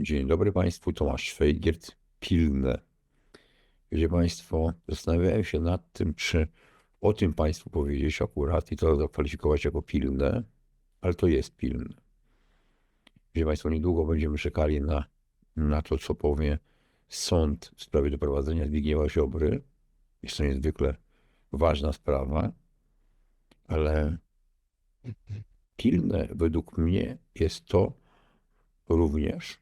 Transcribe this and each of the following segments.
Dzień dobry Państwu, Tomasz Szwejgiert, Pilne. Wiecie Państwo, zastanawiałem się nad tym, czy o tym Państwu powiedzieć akurat i to zakwalifikować jako pilne, ale to jest pilne. Wiecie Państwo, niedługo będziemy czekali na, na to, co powie sąd w sprawie doprowadzenia Zbigniewa Ziobry. Jest to niezwykle ważna sprawa, ale pilne według mnie jest to również,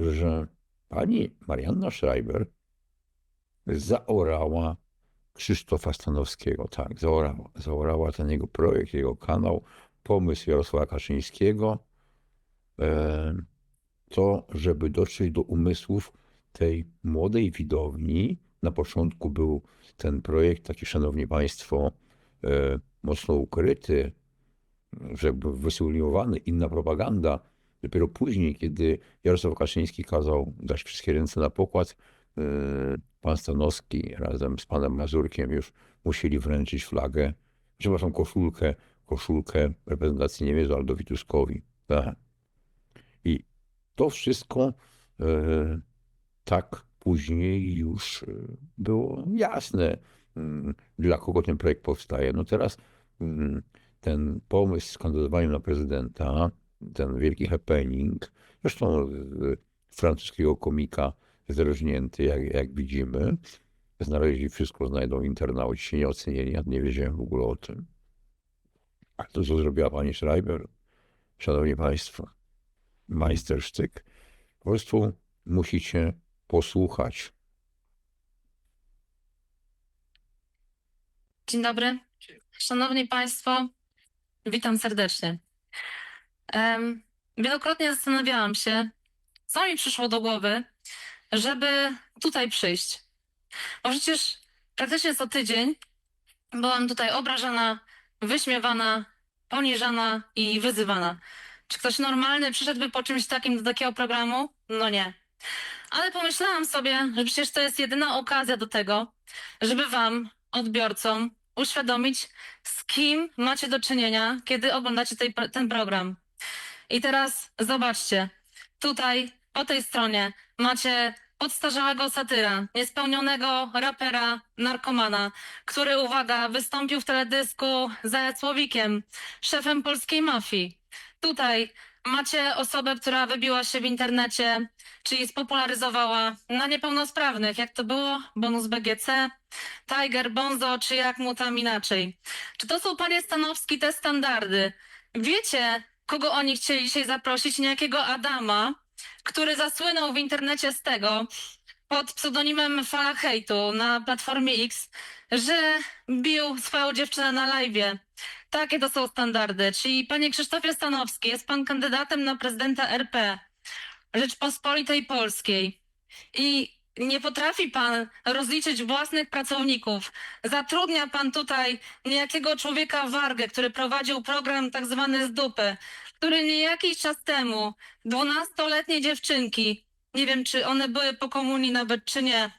że pani Marianna Schreiber zaorała Krzysztofa Stanowskiego. Tak, zaorała. Zaorała ten jego projekt, jego kanał, pomysł Jarosława Kaczyńskiego. E, to, żeby dotrzeć do umysłów tej młodej widowni. Na początku był ten projekt taki, szanowni państwo, e, mocno ukryty, żeby wysublimowany, inna propaganda. Dopiero później, kiedy Jarosław Kaczyński kazał dać wszystkie ręce na pokład, yy, pan Stanowski razem z panem Mazurkiem już musieli wręczyć flagę, przepraszam, koszulkę, koszulkę reprezentacji Niemiec Aldowi Tuskowi. Tak. I to wszystko yy, tak później już yy, było jasne, dla kogo ten projekt powstaje. No teraz ten pomysł z kandydowaniem na prezydenta, ten wielki happening, zresztą z francuskiego komika zreżnięty, jak, jak widzimy, znaleźli wszystko, znajdą internauci, nie ocenili, ja nie wiedziałem w ogóle o tym. A to, co zrobiła pani Schreiber, szanowni państwo, majstersztyk, po prostu musicie posłuchać. Dzień dobry. Szanowni Państwo, witam serdecznie. Wielokrotnie zastanawiałam się, co mi przyszło do głowy, żeby tutaj przyjść. Bo przecież praktycznie co tydzień byłam tutaj obrażana, wyśmiewana, poniżana i wyzywana. Czy ktoś normalny przyszedłby po czymś takim do takiego programu? No nie. Ale pomyślałam sobie, że przecież to jest jedyna okazja do tego, żeby Wam, odbiorcom, uświadomić, z kim macie do czynienia, kiedy oglądacie tej, ten program. I teraz zobaczcie, tutaj po tej stronie macie podstarzałego satyra, niespełnionego rapera, narkomana, który, uwaga, wystąpił w teledysku za Słowikiem, szefem polskiej mafii. Tutaj macie osobę, która wybiła się w internecie, czyli spopularyzowała na niepełnosprawnych, jak to było, bonus BGC, Tiger, Bonzo, czy jak mu tam inaczej. Czy to są, panie Stanowski, te standardy? Wiecie, kogo oni chcieli dzisiaj zaprosić? Niejakiego Adama, który zasłynął w internecie z tego, pod pseudonimem Fala Hejtu na Platformie X, że bił swoją dziewczynę na live'ie. Takie to są standardy. Czyli, panie Krzysztofie Stanowski, jest pan kandydatem na prezydenta RP Rzeczpospolitej Polskiej. I nie potrafi pan rozliczyć własnych pracowników. Zatrudnia pan tutaj niejakiego człowieka Wargę, który prowadził program tak zwany z dupy, który nie jakiś czas temu dwunastoletnie dziewczynki, nie wiem czy one były po komunii nawet czy nie,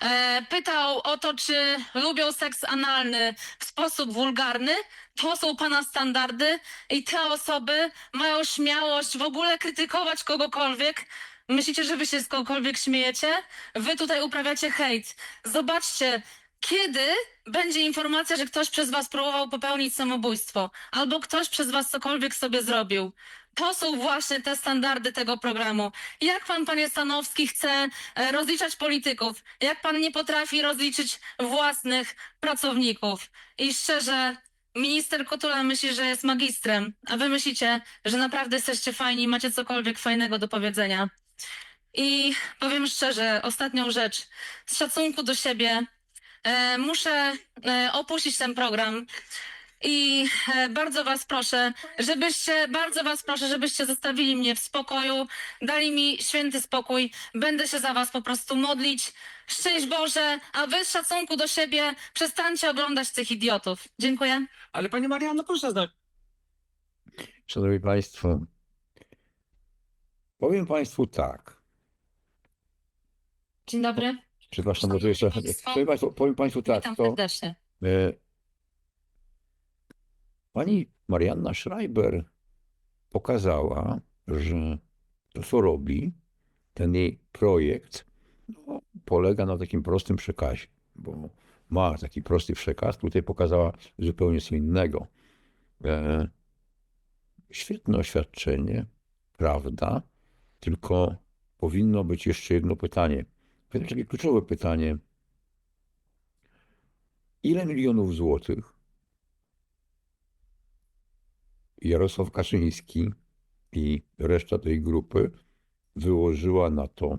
e, pytał o to, czy lubią seks analny w sposób wulgarny. To są pana standardy i te osoby mają śmiałość w ogóle krytykować kogokolwiek, Myślicie, że wy się z kogokolwiek śmiejecie? Wy tutaj uprawiacie hejt. Zobaczcie, kiedy będzie informacja, że ktoś przez was próbował popełnić samobójstwo, albo ktoś przez was cokolwiek sobie zrobił. To są właśnie te standardy tego programu. Jak pan, panie Stanowski, chce e, rozliczać polityków? Jak pan nie potrafi rozliczyć własnych pracowników? I szczerze, minister Kotula myśli, że jest magistrem, a wy myślicie, że naprawdę jesteście fajni i macie cokolwiek fajnego do powiedzenia. I powiem szczerze, ostatnią rzecz. Z szacunku do siebie e, muszę e, opuścić ten program. I e, bardzo was proszę, żebyście, bardzo was proszę, żebyście zostawili mnie w spokoju, dali mi święty spokój. Będę się za was po prostu modlić. Szczęść Boże, a wy z szacunku do siebie przestańcie oglądać tych idiotów. Dziękuję. Ale pani Mariano, proszę znać. Szanowni Państwo, powiem Państwu tak. Dzień dobry. Przepraszam, to jeszcze. Państwo. Powiem Państwu, powiem państwu tak. Witam To, serdecznie. e, pani Marianna Schreiber pokazała, że to, co robi, ten jej projekt, no, polega na takim prostym przekazie, bo ma taki prosty przekaz, tutaj pokazała zupełnie co innego. E, świetne oświadczenie, prawda, tylko powinno być jeszcze jedno pytanie. Takie kluczowe pytanie. Ile milionów złotych Jarosław Kaczyński i reszta tej grupy wyłożyła na to,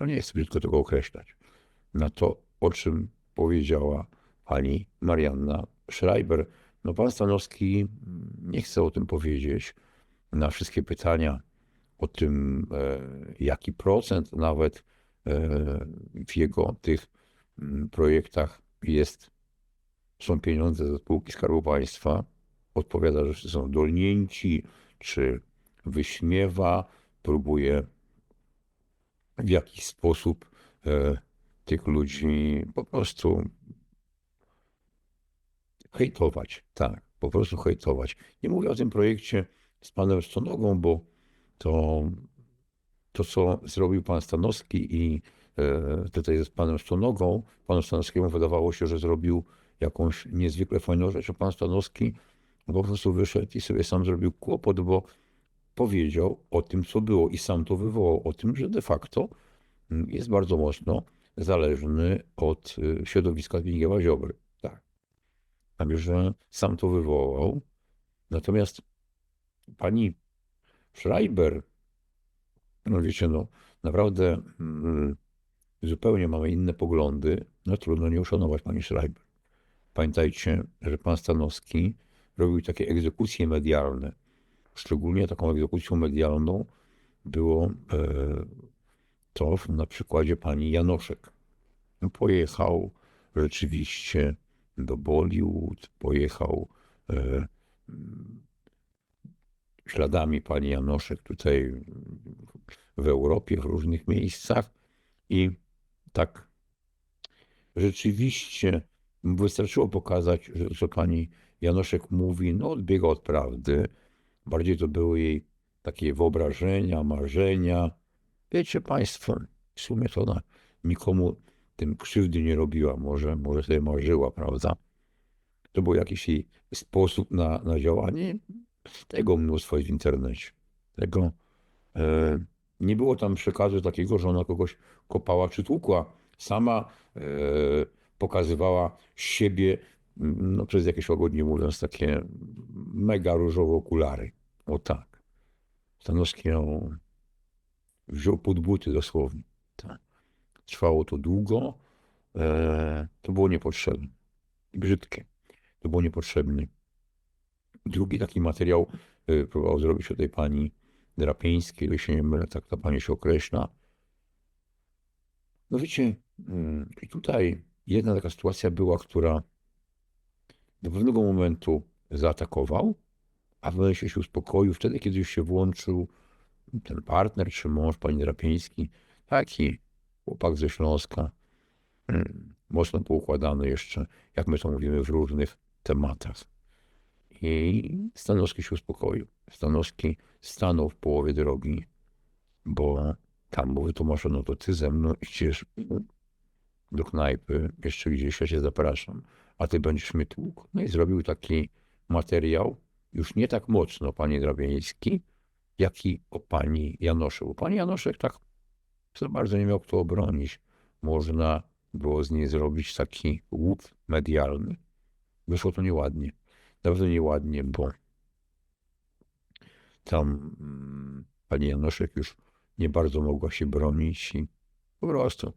no nie chcę brzydko tego określać, na to, o czym powiedziała pani Marianna Schreiber. No pan Stanowski nie chce o tym powiedzieć. Na wszystkie pytania o tym, e, jaki procent nawet w jego tych mm, projektach jest, są pieniądze ze spółki Skarbu Państwa, odpowiada, że są dolnięci, czy wyśmiewa, próbuje w jakiś sposób e, tych ludzi po prostu hejtować. Tak, po prostu hejtować. Nie mówię o tym projekcie z panem Stonogą, bo to, to co zrobił pan Stanowski i e, tutaj z panem Stonogą, panu Stanowskiemu wydawało się, że zrobił jakąś niezwykle fajną rzecz, a pan Stanowski po prostu wyszedł i sobie sam zrobił kłopot, bo powiedział o tym, co było i sam to wywołał, o tym, że de facto mm, jest bardzo mocno zależny od y, środowiska Zbigniewa Ziobry. Tak. Także sam to wywołał. Natomiast pani Schreiber, no wiecie, no naprawdę mm, zupełnie mamy inne poglądy. No trudno nie uszanować pani Schreiber. Pamiętajcie, że pan Stanowski robił takie egzekucje medialne. Szczególnie taką egzekucją medialną było e, to na przykładzie pani Janoszek. No, Pojechał rzeczywiście do Bollywood, pojechał e, śladami pani Janoszek tutaj w Europie, w różnych miejscach i tak rzeczywiście wystarczyło pokazać, że co pani Janoszek mówi, no odbiega od prawdy. Bardziej to były jej takie wyobrażenia, marzenia. Wiecie Państwo, w sumie to ona nikomu tym krzywdy nie robiła, może, może sobie marzyła, prawda? To był jakiś jej sposób na, na działanie. Tego mnóstwo jest w internecie. Tego e, nie było tam przekazu takiego, że ona kogoś kopała czy tłukła. Sama e, pokazywała siebie, no przez jakieś łagodnie mówiąc, takie mega różowe okulary. O tak. Stanowski ją wziął pod buty dosłownie. Tak. Trwało to długo. E, to było niepotrzebne. Brzydkie. To było niepotrzebne. Drugi taki materiał e, próbował zrobić o tej pani Drapińskiej, jeśli nie mylę, tak ta pani się określa. No wiecie, mm, i tutaj jedna taka sytuacja była, która do pewnego momentu zaatakował, a w momencie się uspokoił, wtedy, kiedy już się włączył ten partner czy mąż, pani Drapiński, taki chłopak ze Śląska, mm, mocno poukładany jeszcze, jak my to mówimy, w różnych tematach. I Stanowski się uspokoił. Stanowski stanął w połowie drogi, bo tam mu wytłumaczono, to ty ze mną idziesz do knajpy, jeszcze gdzieś ja cię zapraszam, a ty będziesz mnie tłukł. No i zrobił taki materiał, już nie tak mocno pani Drabiński, jak i o pani Janoszek. Bo pani Janoszek tak za bardzo nie miał kto obronić. Można było z niej zrobić taki łup medialny. Wyszło to nieładnie. Naprawdę nieładnie, bo tam mm, pani Janoszek już nie bardzo mogła się bronić i po prostu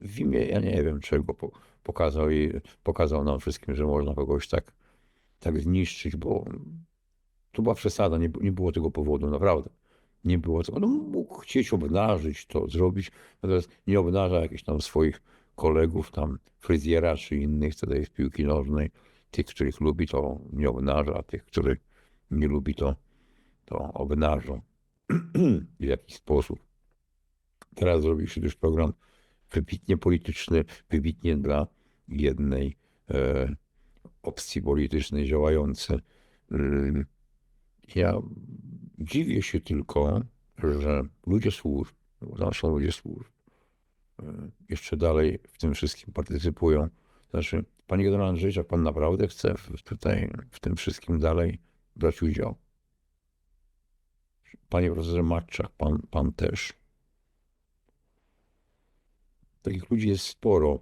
w imię, ja nie wiem czego, po, pokazał, jej, pokazał nam wszystkim, że można kogoś tak, tak zniszczyć, bo to była przesada, nie, nie było tego powodu, naprawdę. Nie było tego. No, mógł chcieć obnażyć to, zrobić, natomiast nie obnaża jakichś tam swoich kolegów, tam fryzjera czy innych tutaj z piłki nożnej. Tych, których lubi, to nie obnaża, a tych, których nie lubi, to, to obnaża w jakiś sposób. Teraz zrobił się też program wybitnie polityczny, wybitnie dla jednej e, opcji politycznej działający. Y, Ja Dziwię się tylko, że ludzie służb, bo są ludzie służb, e, jeszcze dalej w tym wszystkim partycypują. Znaczy, panie generał Andrzejczak, pan naprawdę chce w, tutaj w tym wszystkim dalej brać udział? Panie profesorze Matczak, pan, pan też. Takich ludzi jest sporo,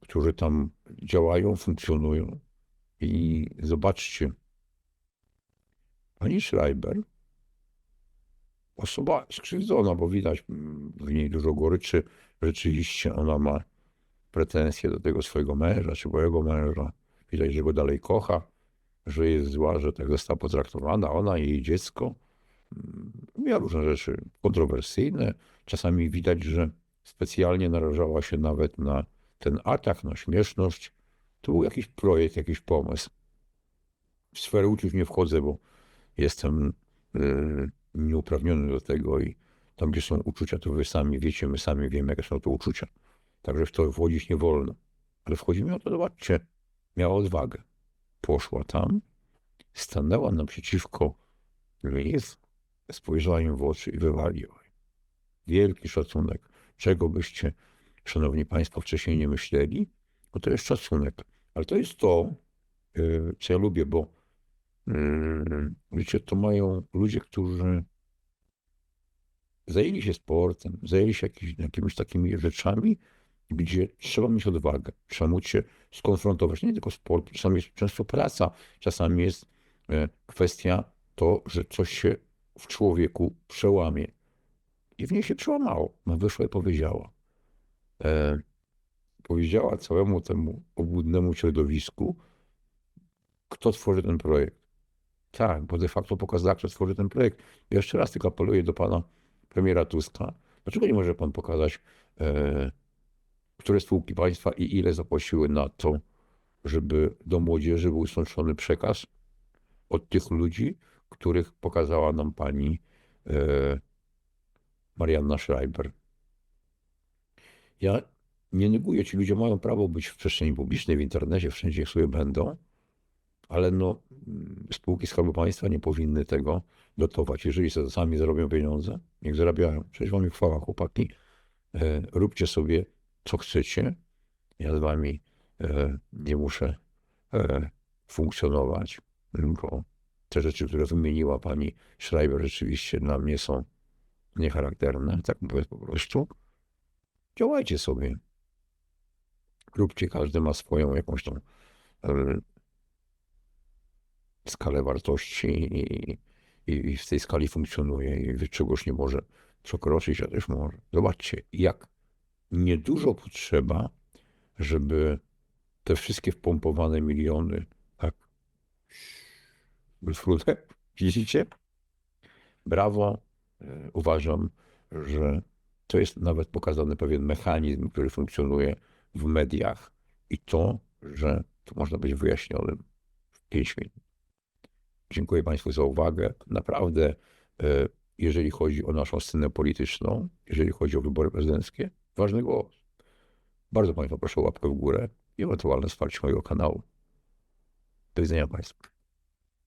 którzy tam działają, funkcjonują. I zobaczcie, pani Schreiber, osoba skrzywdzona, bo widać mm, w niej dużo goryczy. Rzeczywiście ona ma pretensje do tego swojego męża, czy byłego męża. Widać, że go dalej kocha, że jest zła, że tak została potraktowana, ona i jej dziecko. Mm, Miała różne rzeczy kontrowersyjne. Czasami widać, że specjalnie narażała się nawet na ten atak, na śmieszność. To był jakiś projekt, jakiś pomysł. W sferę uczuć nie wchodzę, bo jestem y, nieuprawniony do tego i tam, gdzie są uczucia, to wy sami wiecie, my sami wiemy, jakie są to uczucia. Także w to wchodzić nie wolno. Ale wchodzi mi o to, zobaczcie, miała odwagę. Poszła tam, stanęła naprzeciwko Liz, spojrzała im w oczy i wywaliła. Wielki szacunek. Czego byście, szanowni państwo, wcześniej nie myśleli? Bo to jest szacunek. Ale to jest to, y, co ja lubię, bo y, wiecie, to mają ludzie, którzy zajęli się sportem, zajęli się jakimiś, jakimiś takimi rzeczami, gdzie trzeba mieć odwagę, trzeba móc się skonfrontować. Nie tylko sport, czasami jest często praca, czasami jest e, kwestia to, że coś się w człowieku przełamie. I w niej się przełamało. No wyszła i powiedziała. E, powiedziała całemu temu obłudnemu środowisku, kto tworzy ten projekt. Tak, bo de facto pokazała, kto tworzy ten projekt. Jeszcze raz tylko apeluję do pana premiera Tuska. Dlaczego nie może pan pokazać, e, które spółki państwa i ile zapłaciły na to, żeby do młodzieży był stączony przekaz od tych ludzi, których pokazała nam pani e, Marianna Schreiber. Ja nie neguję, ci ludzie mają prawo być w przestrzeni publicznej, w internecie, wszędzie jak sobie będą, ale no, spółki Skarbu Państwa nie powinny tego dotować. Jeżeli sobie sami zarobią pieniądze, niech zarabiają. Przecież wam chwała, chłopaki. E, róbcie sobie, co chcecie. Ja z wami e, nie muszę e, funkcjonować, bo te rzeczy, które wymieniła pani Schreiber, rzeczywiście dla mnie są niecharakterne. Tak mówię po prostu. Działajcie sobie. Róbcie, każdy ma swoją jakąś tą e, skalę wartości i, i, w tej skali funkcjonuje i czegoś nie może przekroczyć, a też może. Zobaczcie, jak niedużo potrzeba, żeby te wszystkie wpompowane miliony tak wyfrute, widzicie? Brawo. E, Uważam, że to jest nawet pokazany pewien mechanizm, który funkcjonuje w mediach i to, że to można być wyjaśnionym w 5 minut. Dziękuję Państwu za uwagę. Naprawdę, e, jeżeli chodzi o naszą scenę polityczną, jeżeli chodzi o wybory prezydenckie, ważny głos. Bardzo Państwa proszę o łapkę w górę i ewentualne wsparcie mojego kanału. Do widzenia Państwu.